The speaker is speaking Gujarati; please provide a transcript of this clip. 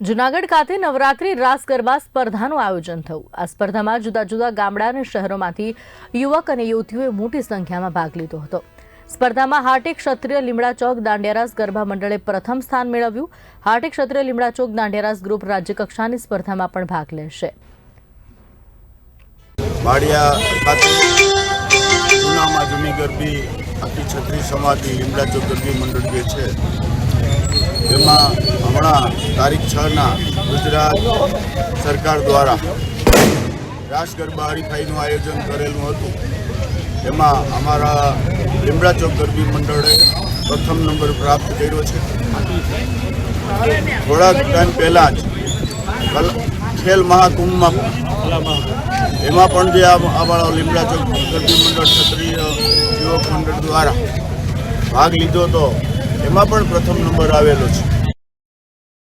જુનાગઢ ખાતે નવરાત્રી રાસ ગરબા સ્પર્ધાનું આયોજન થયું. આ સ્પર્ધામાં જુદા જુદા ગામડા અને શહેરોમાંથી યુવક અને યુવતીઓએ મોટી સંખ્યામાં ભાગ લીધો હતો. સ્પર્ધામાં હાટી ક્ષત્રિય લીમડા ચોક દાંડિયારાસ ગરબા મંડળે પ્રથમ સ્થાન મેળવ્યું. હાટી ક્ષત્રિય લીમડા ચોક દાંડિયારાસ ગ્રુપ રાજ્યકક્ષાની સ્પર્ધામાં પણ ભાગ લેશે. જૂનામાં જૂની લીમડા ચોક ગરબી મંડળ જે છે, એમાં હમણાં તારીખ છના ગુજરાત સરકાર દ્વારા રાસ ગરબા હરીફાઈનું આયોજન કરેલું હતું. એમાં અમારા લીમડા ચોક ગરબી મંડળે પ્રથમ નંબર પ્રાપ્ત કર્યો છે. થોડાક ટાઈમ પહેલાં જ ખેલ મહાકુંભમાં એમાં પણ જે આ આવાળો લીમડા ચોક ગરબી મંડળ ક્ષત્રિય યુવક મંડળ દ્વારા ભાગ લીધો હતો એમાં પણ પ્રથમ નંબર આવેલો છે.